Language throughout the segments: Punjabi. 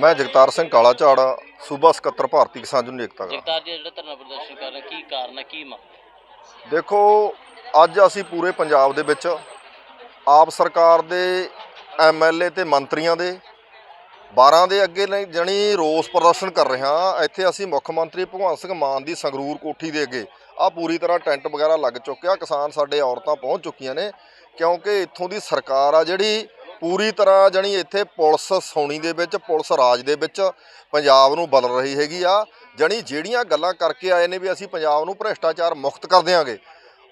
ਮੈਂ ਜਗਤਾਰ ਸਿੰਘ ਕਾਲਾ ਝਾੜ ਸੂਬਾ ਸਕੱਤਰ ਭਾਰਤੀ ਕਿਸਾਨ ਯੂਨੀਅਨ ਏਕਤਾ ਦਾ। ਜਗਤਾਰ ਜੀ ਜਿਹੜਾ ਧਰਨਾ ਪ੍ਰਦਰਸ਼ਨ ਕਰ ਰਹੇ ਕੀ ਕਾਰਨ ਹੈ ਕੀ ਮੰਗ ਦੇਖੋ ਅੱਜ ਅਸੀਂ ਪੂਰੇ ਪੰਜਾਬ ਦੇ ਵਿੱਚ ਆਪ ਸਰਕਾਰ ਦੇ ਐਮਐਲਏ ਤੇ ਮੰਤਰੀਆਂ ਦੇ 12 ਦੇ ਅੱਗੇ ਜਣੀ ਰੋਸ ਪ੍ਰਦਰਸ਼ਨ ਕਰ ਰਹੇ ਹਾਂ। ਇੱਥੇ ਅਸੀਂ ਮੁੱਖ ਮੰਤਰੀ ਭਗਵੰਤ ਸਿੰਘ ਮਾਨ ਦੀ ਸੰਗਰੂਰ ਕੋਠੀ ਦੇ ਅੱਗੇ ਆ ਪੂਰੀ ਤਰ੍ਹਾਂ ਟੈਂਟ ਵਗੈਰਾ ਲੱਗ ਚੁੱਕਿਆ। ਕਿਸਾਨ ਸਾਡੇ ਔਰਤਾਂ ਪਹੁੰਚ ਚੁੱਕੀਆਂ ਨੇ ਕਿਉਂਕਿ ਇੱਥੋਂ ਦੀ ਸਰਕਾਰ ਆ ਜਿਹੜੀ ਪੂਰੀ ਤਰ੍ਹਾਂ ਜਣੀ ਇੱਥੇ ਪੁਲਿਸ ਸੌਣੀ ਦੇ ਵਿੱਚ, ਪੁਲਿਸ ਰਾਜ ਦੇ ਵਿੱਚ ਪੰਜਾਬ ਨੂੰ ਬਦਲ ਰਹੀ ਹੈਗੀ ਆ। ਜਣੀ ਜਿਹੜੀਆਂ ਗੱਲਾਂ ਕਰਕੇ ਆਏ ਨੇ ਵੀ ਅਸੀਂ ਪੰਜਾਬ ਨੂੰ ਭ੍ਰਿਸ਼ਟਾਚਾਰ ਮੁਕਤ ਕਰ ਦਿਆਂਗੇ,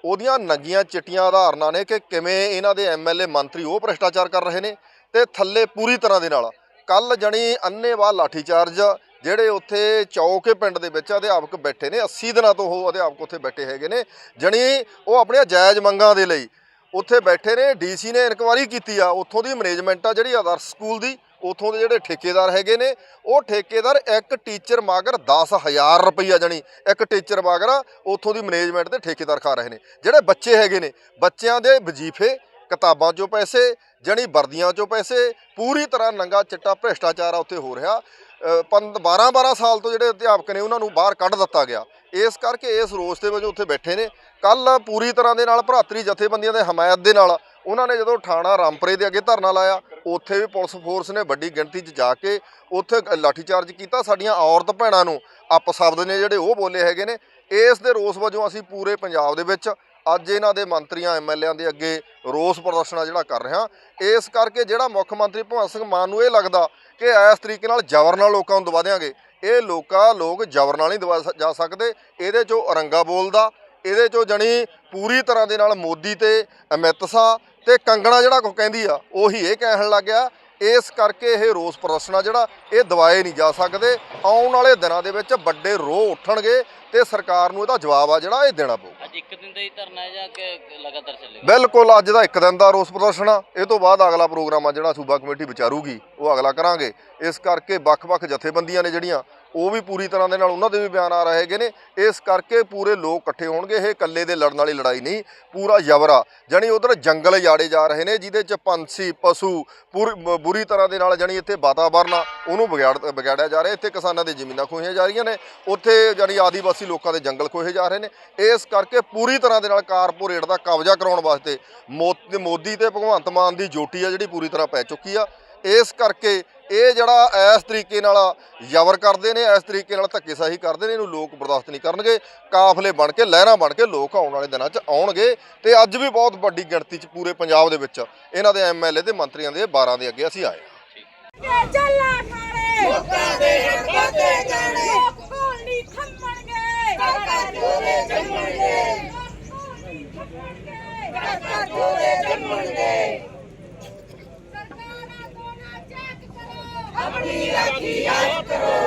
ਉਹਦੀਆਂ ਨੰਗੀਆਂ ਚਿੱਟੀਆਂ ਆਧਾਰਨਾਂ ਨੇ ਕਿ ਕਿਵੇਂ ਇਹਨਾਂ ਦੇ ਐਮਐਲਏ ਮੰਤਰੀ ਉਹ ਭ੍ਰਿਸ਼ਟਾਚਾਰ ਕਰ ਰਹੇ ਨੇ ਤੇ ਥੱਲੇ ਪੂਰੀ ਤਰ੍ਹਾਂ ਦੇ ਨਾਲ। ਕੱਲ ਜਣੀ ਅੰਨੇਵਾਹ ਲਾਠੀਚਾਰਜ ਜਿਹੜੇ ਉੱਥੇ ਚੌਕੇ ਪਿੰਡ ਦੇ ਵਿੱਚ ਅਧਿਆਪਕ ਬੈਠੇ ਨੇ 80 ਦਿਨਾਂ ਤੋਂ ਉਹ ਅਧਿਆਪਕ ਉੱਥੇ ਬੈਠੇ ਹੈਗੇ ਨੇ। ਜਣੀ ਉਹ ਆਪਣੀਆਂ ਜਾਇਜ਼ ਮੰਗਾਂ ਦੇ ਲਈ ਉੱਥੇ ਬੈਠੇ ਨੇ, ਡੀਸੀ ਨੇ ਇਨਕੁਆਰੀ ਕੀਤੀ ਆ। ਉੱਥੋਂ ਦੀ ਮੈਨੇਜਮੈਂਟ ਆ ਜਿਹੜੀ ਆਦਰਸ਼ ਸਕੂਲ ਦੀ, ਉੱਥੋਂ ਦੇ ਜਿਹੜੇ ਠੇਕੇਦਾਰ ਹੈਗੇ ਨੇ, ਉਹ ਠੇਕੇਦਾਰ ਇੱਕ ਟੀਚਰ ਮਾਗਰ 10000 ਰੁਪਈਆ ਜਣੀ, ਇੱਕ ਟੀਚਰ ਮਾਗਰ ਉੱਥੋਂ ਦੀ ਮੈਨੇਜਮੈਂਟ ਦੇ ਠੇਕੇਦਾਰ ਖਾ ਰਹੇ ਨੇ। ਜਿਹੜੇ ਬੱਚੇ ਹੈਗੇ ਨੇ, ਬੱਚਿਆਂ ਦੇ ਵਜ਼ੀਫੇ, ਕਿਤਾਬਾਂ 'ਚੋਂ ਪੈਸੇ, ਜਣੀ ਵਰਦੀਆਂ 'ਚੋਂ ਪੈਸੇ, ਪੂਰੀ ਤਰ੍ਹਾਂ ਨੰਗਾ ਚਿੱਟਾ ਭ੍ਰਿਸ਼ਟਾਚਾਰ ਆ ਉੱਥੇ ਹੋ ਰਿਹਾ। 12 12 ਸਾਲ ਤੋਂ ਜਿਹੜੇ ਅਧਿਆਪਕ ਨੇ, ਉਹਨਾਂ ਨੂੰ ਬਾਹਰ ਕੱਢ ਦਿੱਤਾ ਗਿਆ। ਇਸ ਕਰਕੇ ਇਸ ਰੋਸ ਦੇ ਵਜੋਂ ਉੱਥੇ ਬੈਠੇ ਨੇ। ਕੱਲ ਪੂਰੀ ਤਰ੍ਹਾਂ ਦੇ ਨਾਲ ਭਰਾਤਰੀ ਜਥੇਬੰਦੀਆਂ ਦੇ ਹਮਾਇਤ ਦੇ ਨਾਲ ਉਹਨਾਂ ਨੇ ਜਦੋਂ ਥਾਣਾ ਰਾਮਪਰੇ ਦੇ ਅੱਗੇ ਧਰਨਾ ਲਾਇਆ, ਉੱਥੇ ਵੀ ਪੁਲਿਸ ਫੋਰਸ ਨੇ ਵੱਡੀ ਗਿਣਤੀ 'ਚ ਜਾ ਕੇ ਉੱਥੇ ਲਾਠੀਚਾਰਜ ਕੀਤਾ ਸਾਡੀਆਂ ਔਰਤ ਭੈਣਾਂ ਨੂੰ। ਅਪਸ਼ਬਦ ਨੇ ਜਿਹੜੇ ਉਹ ਬੋਲੇ ਹੈਗੇ ਨੇ। ਇਸ ਦੇ ਰੋਸ ਵਜੋਂ ਅਸੀਂ ਪੂਰੇ ਪੰਜਾਬ ਦੇ ਵਿੱਚ ਅੱਜ ਇਹਨਾਂ ਦੇ ਮੰਤਰੀਆਂ ਐਮਐਲਏਆਂ ਦੇ ਅੱਗੇ ਰੋਸ ਪ੍ਰਦਰਸ਼ਨ ਜਿਹੜਾ ਕਰ ਰਹੇ ਹਾਂ। ਇਸ ਕਰਕੇ ਜਿਹੜਾ ਮੁੱਖ ਮੰਤਰੀ ਭਗਵੰਤ ਸਿੰਘ ਮਾਨ ਨੂੰ ਇਹ ਲੱਗਦਾ ਕਿ ਇਸ ਤਰੀਕੇ ਨਾਲ ਜ਼ਬਰ ਨਾਲ ਲੋਕਾਂ ਨੂੰ ਦਬਾ ਦਿਆਂਗੇ। ਇਹ ਲੋਕਾਂ, ਲੋਕ ਜ਼ਬਰ ਨਾਲ ਨਹੀਂ ਦਵਾ ਸ- ਜਾ ਸਕਦੇ। ਇਹਦੇ ਚੋਂ ਔਰੰਗਾ ਬੋਲਦਾ, ਇਹਦੇ ਚੋਂ ਜਣੀ ਪੂਰੀ ਤਰ੍ਹਾਂ ਦੇ ਨਾਲ ਮੋਦੀ ਤੇ ਅਮਿਤ ਸ਼ਾਹ ਤੇ ਕੰਗਣਾ ਜਿਹੜਾ ਕੋ ਕਹਿੰਦੀ ਆ, ਉਹੀ ਇਹ ਕਹਿਣ ਲੱਗ ਗਿਆ। ਇਸ ਕਰਕੇ ਇਹ ਰੋਸ ਪ੍ਰਦਰਸ਼ਨ ਜਿਹੜਾ ਇਹ ਦਵਾਏ ਨਹੀਂ ਜਾ ਸਕਦੇ। ਆਉਣ ਵਾਲੇ ਦਿਨਾਂ ਦੇ ਵਿੱਚ ਵੱਡੇ ਰੋਹ ਉੱਠਣਗੇ ਤੇ ਸਰਕਾਰ ਨੂੰ ਇਹਦਾ ਜਵਾਬ ਆ ਜਿਹੜਾ ਇਹ ਦੇਣਾ ਪਊ। ਅੱਜ ਇੱਕ ਦਿਨ ਦਾ ਹੀ ਧਰਨਾ ਹੈ ਜਾਂ ਕਿ ਲਗਾਤਾਰ ਚੱਲੇਗਾ? ਬਿਲਕੁਲ ਅੱਜ ਦਾ ਇੱਕ ਦਿਨ ਦਾ ਰੋਸ ਪ੍ਰਦਰਸ਼ਨ ਆ। ਇਹ ਤੋਂ ਬਾਅਦ ਅਗਲਾ ਪ੍ਰੋਗਰਾਮ ਆ ਜਿਹੜਾ ਸੂਬਾ ਕਮੇਟੀ ਵਿਚਾਰੂਗੀ ਉਹ ਅਗਲਾ ਕਰਾਂਗੇ। ਇਸ ਕਰਕੇ ਵੱਖ-ਵੱਖ ਜਥੇਬੰਦੀਆਂ ਨੇ ਜਿਹੜੀਆਂ ਉਹ ਵੀ ਪੂਰੀ ਤਰ੍ਹਾਂ ਦੇ ਨਾਲ ਉਹਨਾਂ ਦੇ ਵੀ ਬਿਆਨ ਆ ਰਹੇ ਹੈਗੇ ਨੇ। ਇਸ ਕਰਕੇ ਪੂਰੇ ਲੋਕ ਇਕੱਠੇ ਹੋਣਗੇ, ਇਹ ਇਕੱਲੇ ਦੇ ਲੜਨ ਵਾਲੀ ਲੜਾਈ ਨਹੀਂ, ਪੂਰਾ ਜਬਰਾ। ਜਾਣੀ ਉਧਰ ਜੰਗਲ ਜਾੜੇ ਜਾ ਰਹੇ ਨੇ, ਜਿਹਦੇ ਚ ਪੰਛੀ, ਪਸ਼ੂ ਪੂਰੀ ਬੁਰੀ ਤਰ੍ਹਾਂ ਦੇ ਨਾਲ ਜਾਣੀ ਇੱਥੇ ਵਾਤਾਵਰਨ ਆ, ਉਹਨੂੰ ਵਿਗਾੜ, ਵਿਗਾੜਿਆ ਜਾ ਰਿਹਾ। ਇੱਥੇ ਕਿਸਾਨਾਂ ਦੀ ਜ਼ਮੀਨਾਂ ਖੋਹੀਆਂ ਜਾ ਰਹੀਆਂ ਨੇ। ਉੱਥੇ ਜਾਣੀ ਆਦੀਵਾਸੀ ਲੋਕਾਂ ਦੇ ਜੰਗਲ ਖੋਹੇ ਜਾ ਰਹੇ ਨੇ। ਇਸ ਕਰਕੇ ਪੂਰੀ ਤਰ੍ਹਾਂ ਦੇ ਨਾਲ ਕਾਰਪੋਰੇਟ ਦਾ ਕਬਜ਼ਾ ਕਰਾਉਣ ਵਾਸਤੇ ਮੋ- ਮੋਦੀ ਤੇ ਭਗਵੰਤ ਮਾਨ ਦੀ ਜੋਟੀ ਆ, ਜਿਹੜੀ ਪੂਰੀ ਤਰ੍ਹਾਂ ਪੈ ਚੁੱਕੀ ਆ। ਇਸ ਕਰਕੇ ਇਹ ਜਿਹੜਾ ਇਸ ਤਰੀਕੇ ਨਾਲ ਜ਼ਬਰ ਕਰਦੇ ਨੇ, ਇਸ ਤਰੀਕੇ ਨਾਲ ਧੱਕੇਸ਼ਾਹੀ ਕਰਦੇ ਨੇ, ਇਹਨੂੰ ਲੋਕ ਬਰਦਾਸ਼ਤ ਨਹੀਂ ਕਰਨਗੇ। ਕਾਫਲੇ ਬਣ ਕੇ, ਲਹਿਰਾਂ ਬਣ ਕੇ ਲੋਕ ਆਉਣ ਵਾਲੇ ਦਿਨਾਂ 'ਚ ਆਉਣਗੇ। ਤੇ ਅੱਜ ਵੀ ਬਹੁਤ ਵੱਡੀ ਗਿਣਤੀ 'ਚ ਪੂਰੇ ਪੰਜਾਬ ਦੇ ਵਿੱਚ ਇਹਨਾਂ ਦੇ ਐਮਐਲਏ ਤੇ ਮੰਤਰੀਆਂ ਦੇ 12 ਦੇ ਅੱਗੇ ਅਸੀਂ ਆਏ ਕੇ ਚੱਲਾ ਖਾਣੇ ਲੋਕਾਂ ਦੇ ਹੱਥਾਂ ਜਾਣੇ ਸਰਕਾਰਾਂ